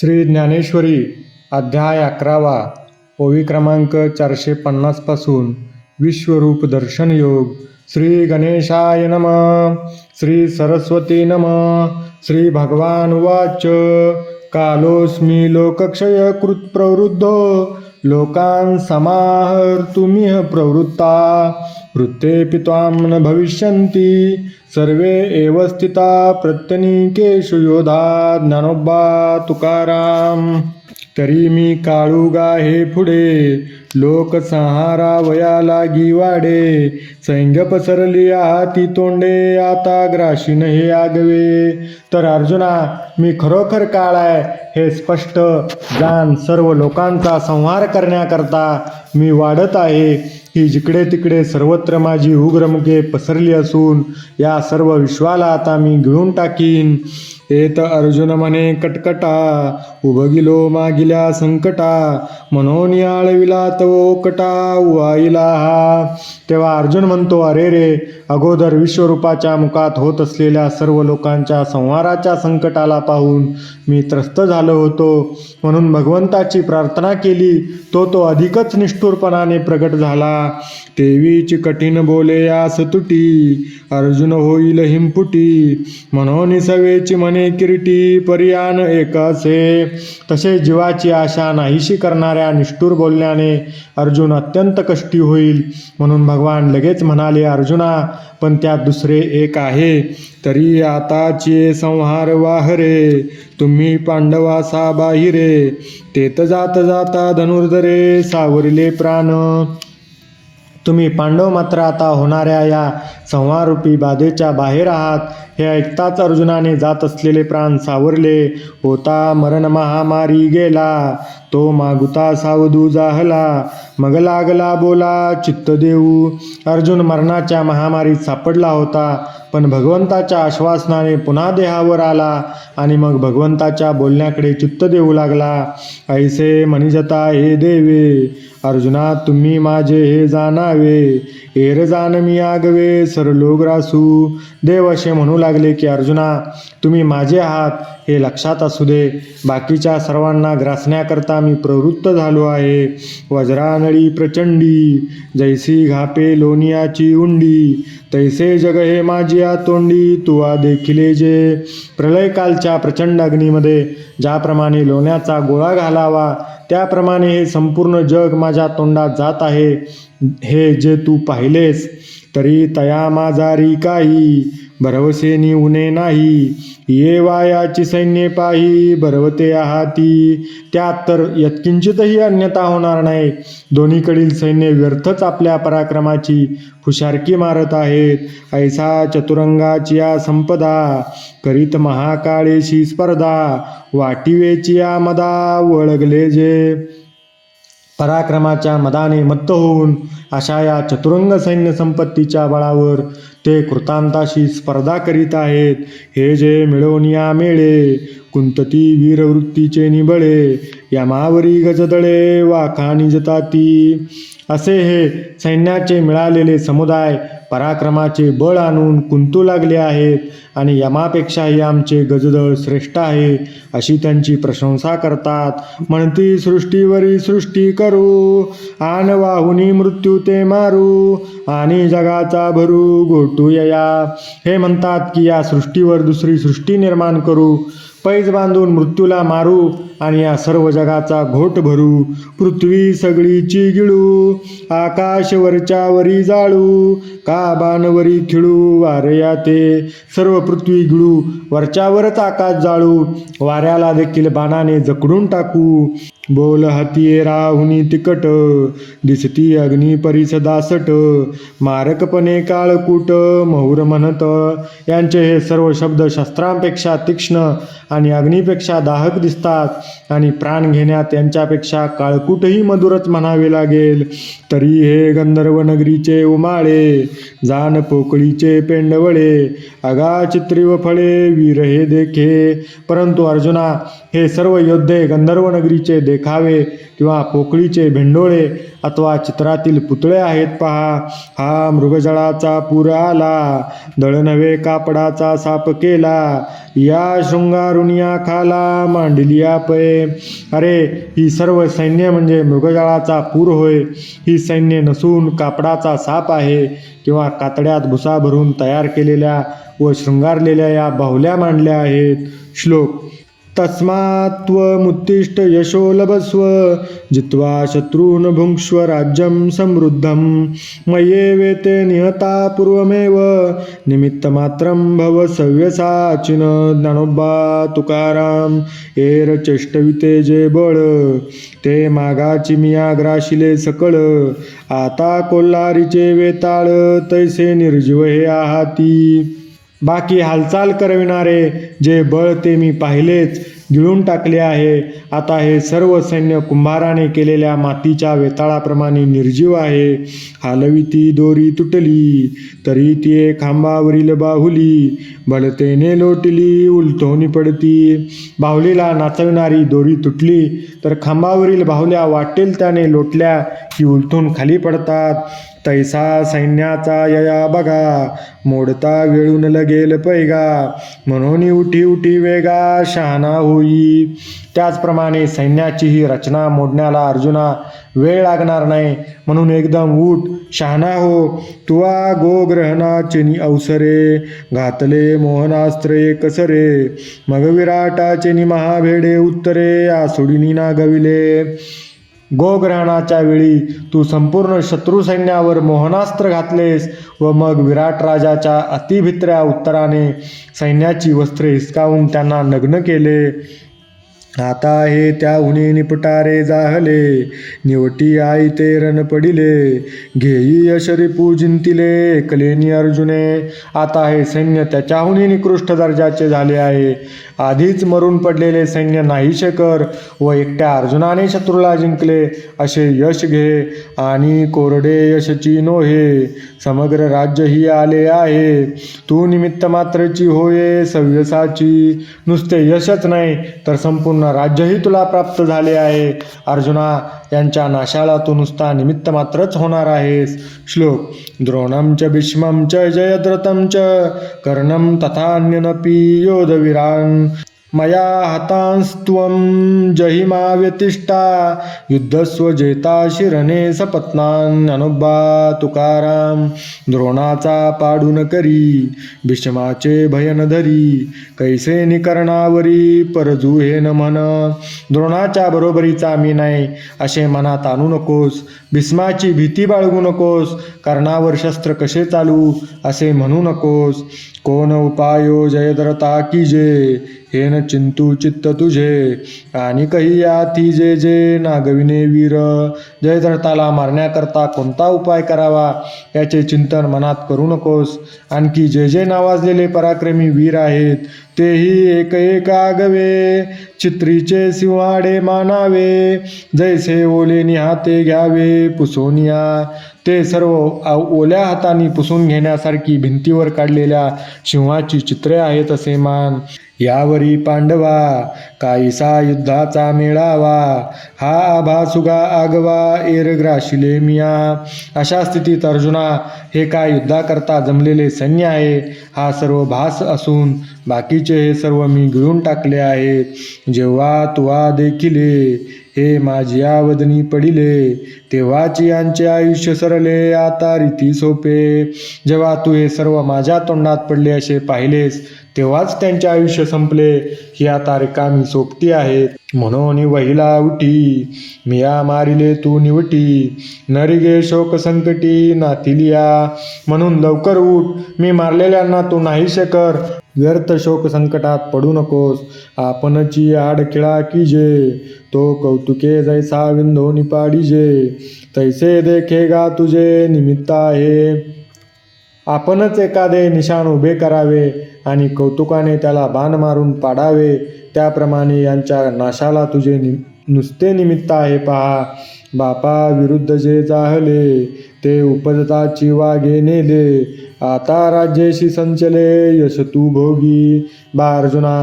श्री ज्ञानेश्वरी अध्याय अकरावा ओवी क्रमांक चारशे पन्नासपासून विश्वरूप दर्शन योग. श्री गणेशाय नम. श्री सरस्वती नम. श्री भगवान उवाच. कालोस्मी लोकक्षय कृत प्रवृद्धो लोकान् समाहर्तुमिह प्रवृत्ता वृत्तेऽपि त्वां न भविष्यन्ति सर्वे एव स्थिता प्रत्यनीकेषु योधा ज्ञानोब्बा तुकाराम् तरी मी काळूगा हे पुढे. लोकसंहारा वया लागी वाडे सैंग पसरली हाती तोंडे. आता ग्राशीन हे आगवे. तर अर्जुना मी खरोखर काळ आहे हे स्पष्ट. जाण सर्व लोकांचा संहार करण्याकरता मी वाढत आहे. ही जिकडे तिकडे सर्वत्र माझी उग्रमुखे पसरली असून या सर्व विश्वाला आता मी गिळून टाकीन. एत अर्जुन म्हणे कटकटा उभगिलो मागिल्या संकटा म्हणून आळविला तो कटा उवाईला हा तेव्हा अर्जुन म्हणतो अरे रे अगोदर विश्वरूपाच्या मुखात होत असलेल्या सर्व लोकांच्या संहाराच्या संकटाला पाहून मी त्रस्त झालो होतो. म्हणून भगवंताची प्रार्थना केली तो तो अधिकच निष्ठुरपणाने प्रगट झाला. तेवीची कठीण बोले या सतुटी अर्जुन होईल हिंपुटी म्हणून सवेची म्हणे किरीटी पर्यान एक तसे जीवाची आशा नाहीशी करणाऱ्या निष्ठूर बोलण्याने अर्जुन अत्यंत कष्टी होईल. म्हणून भगवान लगेच म्हणाले अर्जुना पण त्यात दुसरे एक आहे. तरी आताचे संहार वाहरे तुम्ही पांडवासा बाहिरे. तेत जात जाता धनुर्धरे सावरले प्राण. तुम्ही पांडव मात्र आता होणाऱ्या या संहारूपी बाधेच्या बाहेर आहात. हे ऐकताच अर्जुनाने जात असलेले प्राण सावरले. होता मरण महामारी गेला. तो मागुता सावधू जाहला. मग लागला बोला चित्त देऊ. अर्जुन मरणाच्या महामारीत सापडला होता. पण भगवंताच्या आश्वासनाने पुन्हा देहावर आला आणि मग भगवंताच्या बोलण्याकडे चित्त देऊ लागला. ऐसे मणिजता हे देवे. अर्जुना तुम्ही माझे हे जाणावे. एर जान मी आगवे सरलोक रासू देव असे म्हणू लागले की अर्जुना तुम्ही माझे आहात हे लक्षात असू दे. बाकीच्या सर्वांना ग्रासण्याकरता मी प्रवृत्त झालो आहे. वज्रानळी प्रचंडी जैसी घापे लोनियाची उंडी. तैसे जग हे माझी तोंडी तुवा देखिले जे. प्रलयकालच्या प्रचंड अग्नीमध्ये ज्याप्रमाणे लोण्याचा गोळा घालावा त्याप्रमाणे हे संपूर्ण जग माझ्या तोंडात जात आहे. हे जे तू पाहिलेस तरी तया माझारी काही भरवसेनी उणे नाही. ये वायाची सैन्य पाही भरवते आहाती त्यात तर यत्किंचितही अन्यता होणार नाही. दोन्हीकडील सैन्य व्यर्थच आपल्या पराक्रमाची हुशारकी मारत आहेत. ऐसा चतुरंगाची या संपदा करीत महाकाळेशी स्पर्धा वाटिवेची या मदा वळगले जे. पराक्रमाच्या मदाने मत्त होऊन अशा या चतुरंग सैन्य संपत्तीच्या बळावर ते कृतांताशी स्पर्धा करीत आहेत. हे जे मिळवनिया मेळे कुंतती वीरवृत्तीचे निबळे यमावरी गजदळे वाखानी जताती असे हे सैन्याचे मिळालेले समुदाय पराक्रमाचे बळ आणून कुंतू लागले आहेत आणि यमापेक्षाही आमचे गजदळ श्रेष्ठ आहे अशी त्यांची प्रशंसा करतात. म्हणती सृष्टीवरी सृष्टी करू आन वाहुनी मृत्यू ते मारू आणि जगाचा भरू गोटू यया. हे म्हणतात की या सृष्टीवर दुसरी सृष्टी निर्माण करू. पैज बांधून मृत्यूला मारू. आणि या सर्व जगाचा घोट भरू पृथ्वी सगळीची गिळू आकाशवरच्या वरी जाळू का बाणवरी खिळू वारया ते सर्व पृथ्वी गिळू वरच्यावरच आकाश जाळू वाऱ्याला देखील बाणाने जकडून टाकू. बोल हातीये राहुनी तिकट दिसती अग्नी परिसदासट मारकपणे काळकूट मौर म्हणत. यांचे हे सर्व शब्द शस्त्रांपेक्षा तीक्ष्ण आणि अग्नीपेक्षा दाहक दिसतात. आणि प्राण घेण्यात यांच्यापेक्षा काळकूटही मधुरच म्हणावे लागेल. तरी हे गंधर्व नगरीचे उमाळे जान पोकळीचे पेंडवळे अगा चित्रिव फळे वीर हे देखे. परंतु अर्जुना हे सर्व योद्धे गंधर्व नगरीचे देखावे किंवा पोकळीचे भेंडोळे अथवा चित्रातील पुतळे आहेत पहा. हा मृगजळाचा पूर आला. दळनवे कापडाचा साप केला. या शृंगारुनिया खाला मांडलिया पय अरे ही सर्व सैन्य म्हणजे मृगजळाचा पूर होय. ही सैन्य नसून कापडाचा साप आहे. किंवा कातड्यात भुसा भरून तयार केलेल्या व शृंगारलेल्या या बाहुल्या मांडल्या आहेत. श्लोक तस्मात्त्वमुत्तिष्ठ यशो लभस्व जित्वा शत्रून् भुङ्क्ष्व राज्यं समृद्धं। मय्येवेते निहता पूर्वमेव निमित्तमात्रं भव सव्यसाचिन ज्ञानोबा तुकाराम एर चेष्टविते जे बळ ते मागाची मिया ग्राशिले सकळ। आता कोल्हारीचे वेताळ तैसे निर्जीव हे आहाती। बाकी हालचाल करविणारे जे बळ ते मी पाहिलेच गिळून टाकले आहे. आता हे सर्व सैन्य कुंभाराने केलेल्या मातीच्या वेताळाप्रमाणे निर्जीव आहे. हालविती दोरी तुटली तरी ती खांबावरील बाहुली. बळतेने लोटली उलटवणी पडती. बाहुलीला नाचविणारी दोरी तुटली तर खांबावरील बाहुल्या वाटेल त्याने लोटल्या की उलटून खाली पडतात. तैसा सैन्याचा यया बघा. मोडता वेळून लगेल पैगा. म्हणून उठी उठी वेगा शहाणा होई. त्याचप्रमाणे सैन्याची ही रचना मोडण्याला अर्जुना वेळ लागणार नाही. म्हणून एकदम उठ शहाणा हो. तुवा गोग्रहणाचे अवसरे. घातले मोहनास्त्रे कसरे मग विराटाचे नि महाभेडे उत्तरे. आसुडिनी ना गविले. गोग्रहणाच्या वेळी तू संपूर्ण शत्रू सैन्यावर मोहनास्त्र घातलेस व मग विराट राजाच्या अतिभित्र्या उत्तराने सैन्याची वस्त्रे हिसकावून त्यांना नग्न केले. आता हे त्याहुनी निपटारे जाहले निवटी आई ते रण पडिले घेई यशरी पूजिंतिले एकलेनी अर्जुने. आता हे सैन्य त्याच्याहुनी निकृष्ट दर्जाचे झाले आहे. आधीच मरून पडलेले सैन्य नाहीशे कर व एकट्या अर्जुनाने शत्रूला जिंकले. असे यश घे आणि कोरडे यशची नोहे. समग्र राज्य ही आले आहे. तू निमित्त मात्रची होये सव्यसाची. नुसते यशच नाही तर संपूर्ण राज्यही तुला प्राप्त झाले आहे. अर्जुना यांच्या नाशाला तू नुसता निमित्त मात्रच होणार आहेस. श्लोक द्रोणं च भीष्मं च जयद्रथं च कर्णं तथान्यनपि योधवीरान मया हतांस्त्वं जहिमा व्यतिष्ठा। युद्धस्व जेता शिरणे सपत्नान अनुबा तुकाराम द्रोणाचा पाडून करी भीष्माचे भयन धरी। कैसे निकरणावरी परजू हे न म्हण द्रोणाच्या बरोबरीचा मी नाही असे मनात आणू नकोस। भीष्माची भीती बाळगू नकोस कर्णावर शस्त्र कसे चालू असे म्हणू नकोस। कोण उपायो जयद्रता की जे? हे न चिंतू चित्त तुझे. आणि कही याती जे जे नागविने वीर. जयद्रथाला मारण्याकरता कोणता उपाय करावा? याचे चिंतन मनात करू नकोस. आणखी जे जे नावाजलेले पराक्रमी वीर आहेत तेही एक एक आगवे. चित्रीचे सिंहाडे मानावे. जैसे ओले निहाते घ्यावे पुसोनिया. ते सर्व ओल्या हाताने पुसून घेण्यासारखी भिंतीवर काढलेल्या सिंहाची चित्रे आहेत असे मान यावरी पांडवा काहीसा युद्धाचा मेळावा हा आभा सुगा आगवा एरग्राशिले मिया. अशा स्थितीत अर्जुना हे काय युद्धाकरता जमलेले सैन्य आहे हा सर्व भास असून बाकीचे हे सर्व मी गिळून टाकले आहेत. जेव्हा तुवा देखिले हे माझी आवदनी पडिले तेव्हाची यांचे आयुष्य सरले आता रीती सोपे. जेव्हा तू हे सर्व माझ्या तोंडात पडले असे पाहिलेस तेव्हाच त्यांचे आयुष्य संपले. ही आता रिकामी सोपती आहेत म्हणून वहिला उठी मिया मारिले तू निवटी. नरिगे शोक संकटी नाथिलिया म्हणून लवकर उठ. मी मारलेल्यांना तू नाहीशे कर. व्यर्थ शोक संकटात पडू नकोस. आपणची आड खिळा तो कौतुके जैसा विंधो निपाडीजे. तैसे देखे गा तुझे निमित्त आहे. आपणच एखादे निशाण उभे करावे. आणि कौतुकाने त्याला बाण मारून पाडावे. त्याप्रमाणे यांच्या नाशाला तुझे नि नुसते निमित्त आहे पहा. बापा विरुद्ध जे जाहले ते उपजताची वाघे नेले आता राज्येशी संचले यश तू भोगी. बा अर्जुना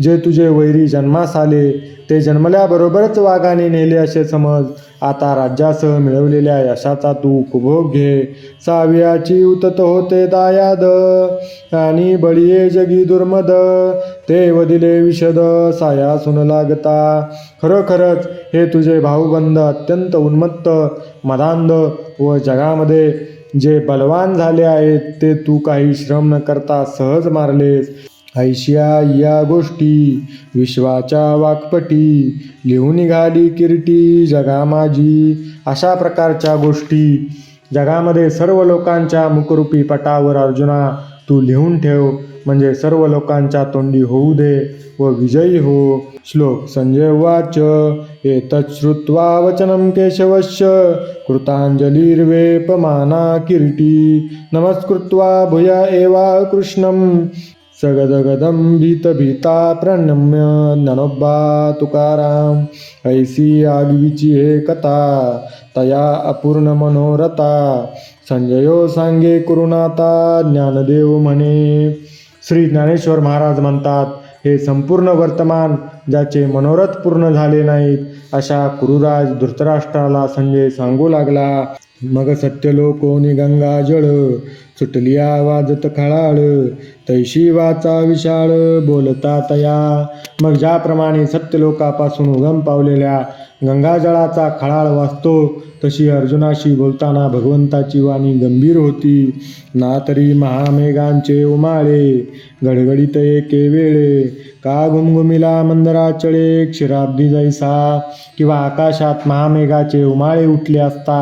जे तुझे वैरी जन्मास आले ते जन्मल्याबरोबरच वाघाने नेले असे समज. आता राज्यासह मिळवलेल्या यशाचा तू उपभोग घे. सावियाची उतत होते दायाद आणि बळीये जगी दुर्मद. ते वदिले विशद सायासून लागता. खरोखरच हे तुझे भाऊबंद अत्यंत उन्मत्त मदांध व जगामध्ये जे बलवान झाले आहेत ते तू काही श्रम न करता सहज मारलेस. ऐशिया या गोष्टी विश्वाच्या वाकपटी. लिहून निघाली किरटी जगा माझी अशा प्रकारच्या गोष्टी. जगामध्ये सर्व लोकांच्या मुखरूपी पटावर अर्जुना तू लिहून ठेव. म्हणजे सर्व लोकांच्या तोंडी होऊ दे व विजयी हो. श्लोक संजय वाच. एतत् श्रुत्वा वचनं केशवस्य कृताञ्जलिर्वेपमाना किरीटी। नमस्कृत्वा भूया एवा कृष्णं सगदगदं भीतभीता प्रणम्य ननोब्बा तुकाराम ऐसी आगवीची हे कथा तया अपूर्ण मनोरथा संजयो सांगे कुरुनाता ज्ञानदेव म्हणे। श्री ज्ञानेश्वर महाराज म्हणतात हे संपूर्ण वर्तमान ज्याचे मनोरथ पूर्ण झाले नाहीत अशा कुरुराज धृतराष्ट्राला संजय सांगू लागला. मग सत्यलोकोनी गंगा जळ सुटली आवाजत खळाळ तैशी वाचा विशाळ बोलता तया. मग ज्याप्रमाणे सत्यलोकापासून उगम पावलेल्या गंगाजळाचा खळाळ वाचतो तशी अर्जुनाशी बोलताना भगवंताची वाणी गंभीर होती. ना तरी महामेघांचे उमाळे गडगडीत एके वेळे का घुमघुमिला मंदराचळे क्षीराब्दी जैसा किंवा आकाशात महामेघाचे उमाळे उठले असता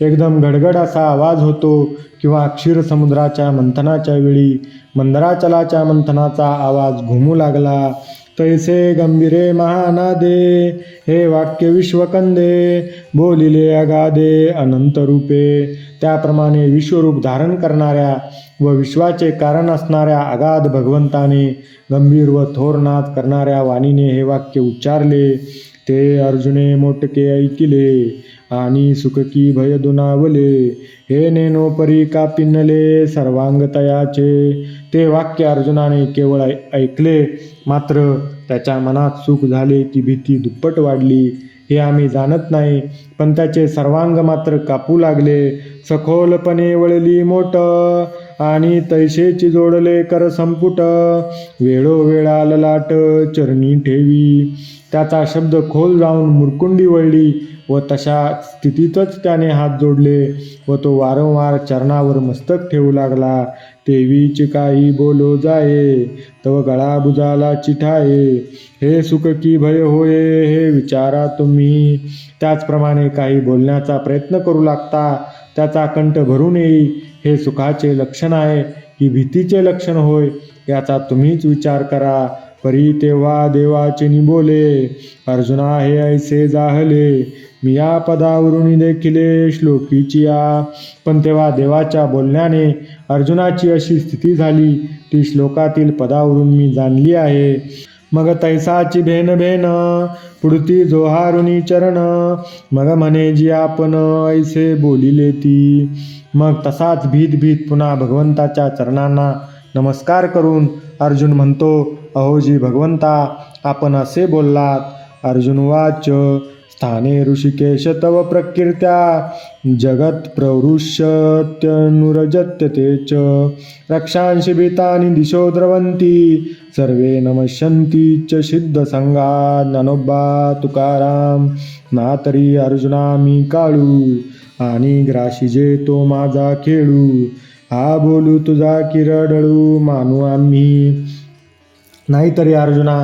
एकदम गडगड असा आवाज होतो किंवा क्षीरसमुद्राच्या मंथनाच्या वेळी मंदराचलाच्या मंथनाचा आवाज घुमू लागला. तैसे गंभीरे महानादे हे वाक्य विश्वकंदे बोलिले अगादे अनंत रूपे. त्याप्रमाणे विश्वरूप धारण करणाऱ्या व विश्वाचे कारण असणाऱ्या अगाध भगवंताने गंभीर व थोर नाद करणाऱ्या वाणीने हे वाक्य उच्चारले. ते अर्जुने मोटके ऐकिले आणि सुखकी भय दुनावले. हे नेनो परी सर्वांगतयाचे ते वाक्य अर्जुनाने केवळ ऐकले. मात्र त्याच्या मनात सुख झाले की भीती दुप्पट वाढली. हे आम्ही जाणत नाही. पण त्याचे सर्वांग मात्र कापू लागले. सखोलपणे वळली मोठ आणि तैशेची जोडले कर संपुट. वेळोवेळा ललाट चरणी ठेवी. त्याचा शब्द खोल जाऊन मुरकुंडी वळली व तशा स्थितीतच त्याने हात जोडले व तो वारंवार चरणावर मस्तक ठेवू लागला. तेवीच काही बोलो जाये तव गळा बुजाला चिठाये. हे सुख की भय होये हे विचारा तुम्ही. त्याचप्रमाणे काही बोलण्याचा प्रयत्न करू लागता. त्याचा कंठ भरून येई. हे सुखाचे लक्षण आहे की भीतीचे लक्षण होय याचा तुम्हीच विचार करा. परी तेव्हा देवाचे निबोले अर्जुना हे ऐसे जाहले मी या पदावरून देखील श्लोकीची या पण तेव्हा देवाच्या बोलण्याने अर्जुनाची अशी स्थिती झाली ती श्लोकातील पदावरून मी जाणली आहे. मग तैसाची भेन भेन पुढती जोहारुनी चरण मग म्हणे जी आपण ऐसे बोलिले ती. मग तसाच भीत भीत पुन्हा भगवंताच्या चरणांना नमस्कार करून अर्जुन म्हणतो अहोजी भगवंता आपण असे बोललात अर्जुनवाच स्थाने ऋषिकेश तव प्रकीर्त्या जगत प्रवृष्यत्यनुरजत्यतेच च रक्षांशी भीतानि दिशो द्रवन्ति सर्वे नमस्यन्ति च सिद्धसंगा ननोबा तुकाराम ना तरी अर्जुना मी काळू आणि ग्राशीजे तो माझा खेळू हा बोलू तुझा किरडळू मानू आम्ही नाहीतरी अर्जुना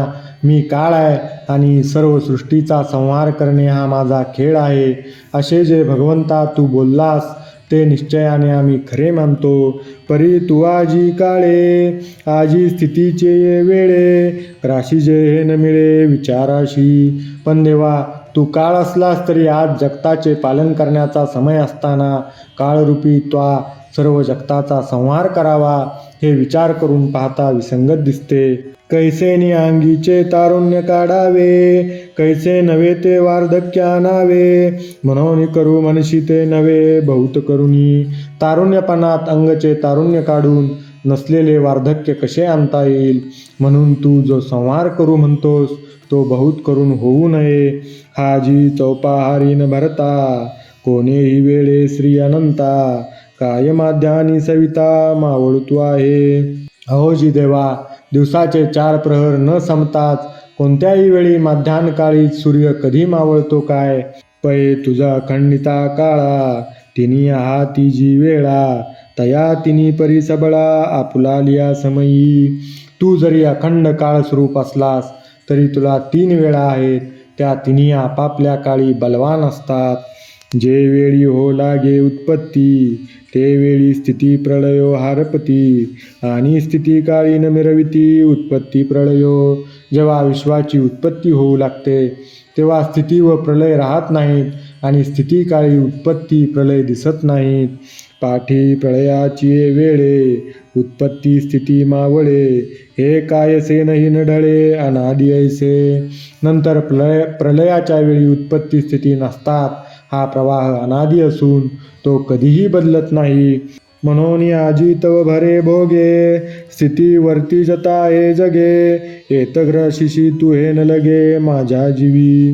मी काळ आहे आणि सर्व सृष्टीचा संहार करणे हा माझा खेळ आहे. असे जे भगवंता तू बोललास ते निश्चयाने आम्ही खरे मानतो. परी तू आजी काळे आजी स्थितीचे वेळे राशी जे हे न मिळे विचाराशी. पण देवा तू काळ असलास तरी आज जगताचे पालन करण्याचा समय असताना काळरूपी त्वा सर्व जगताचा संहार करावा हे विचार करून पाहता विसंगत दिसते. कैसे अंगीचे तारुण्य काढावे? कैसे नव्हे ते वार्धक्य आणावे? म्हणून करू मनशी ते नव्हे बहुत करुणी. तारुण्यपणात अंगचे तारुण्य काढून नसलेले वार्धक्य कसे आणता येईल? म्हणून तू जो संहार करू म्हणतोस तो बहुत करून होऊ नये. हाजी चौपाहारी न भरता कोणेही वेळे श्री अनंता. काय माध्यानी सविता मावळतो आहे. आहे अहोजी देवा दिवसाचे चार प्रहर न संपताच कोणत्याही वेळी माध्यानकाळी सूर्य कधी मावळतो काय? पै तुझा खंडिता काळा तिनी हाती जी वेळा तया तिनी परिसबळा आपुला लिया समयी. तू जरी अखंड काळ स्वरूप असलास तरी तुला तीन वेळा आहेत त्या तिन्ही आपापल्या काळी बलवान असतात. जे वेळी हो लागे उत्पत्ती ते वेळी स्थिती प्रळयो हारपती. आणि स्थिती काळी न मिरविती उत्पत्ती प्रळयो जेव्हा विश्वाची उत्पत्ती होऊ लागते तेव्हा स्थिती व प्रलय राहत नाहीत आणि स्थिती काळी उत्पत्ती प्रलय दिसत नाहीत. पाठी प्रळयाची वेळे उत्पत्ती स्थिती मावळे. हे कायसे नाही नढळे अनादि ऐसे. नंतर प्रलय प्रलयाच्या वेळी उत्पत्ती स्थिती नसतात. हा प्रवाह अनादी असून तो कधीही बदलत नाही. म्हणून आजी भरे भोगे स्थिती वरती जता हे जगे येतग्र शिशी तू हे न लगे माझ्या जीवी.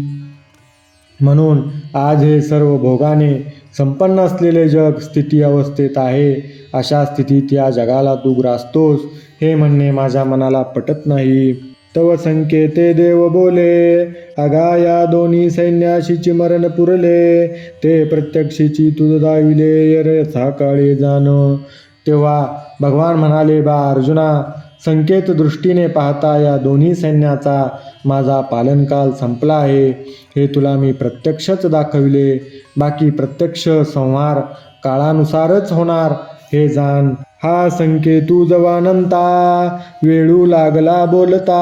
म्हणून आज हे सर्व भोगाने संपन्न असलेले जग स्थिती अवस्थेत आहे अशा स्थितीत या जगाला तू ग्रासतोस हे म्हणणे माझ्या मनाला पटत नाही. तव संकेते देव बोले अगा या दोन्ही सैन्याशीची मरण पुरले ते प्रत्यक्षीची तुझ दाविले यथा जाण तेव्हा भगवान म्हणाले बा अर्जुना संकेत दृष्टीने पाहता या दोन्ही सैन्याचा माझा पालनकाल संपला आहे. हे तुला मी प्रत्यक्षच दाखविले. बाकी प्रत्यक्ष संहार काळानुसारच होणार. हे जाण हा संकेतू जवानंता. वेळू लागला बोलता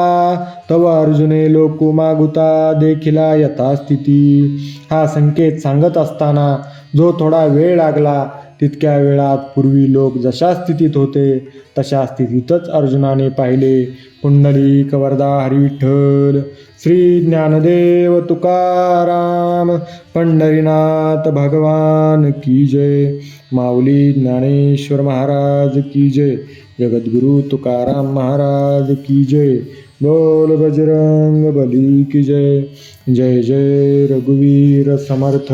तव अर्जुने लोकू मागुता देखिला यथास्थिती. हा संकेत सांगत असताना जो थोडा वेळ लागला तितक्या वेळात पूर्वी लोक जशा स्थितीत होते तशा स्थितीतच अर्जुनाने पाहिले कुंडली कवरदा हरिविठ्ठल. श्री ज्ञानदेव तुकाराम पंढरीनाथ भगवान की जय. माऊली ज्ञानेश्वर महाराज की जय. जगद्गुरु तुकाराम महाराज की जय. बोल बजरंग बली की जय. जय जय रघुवीर समर्थ.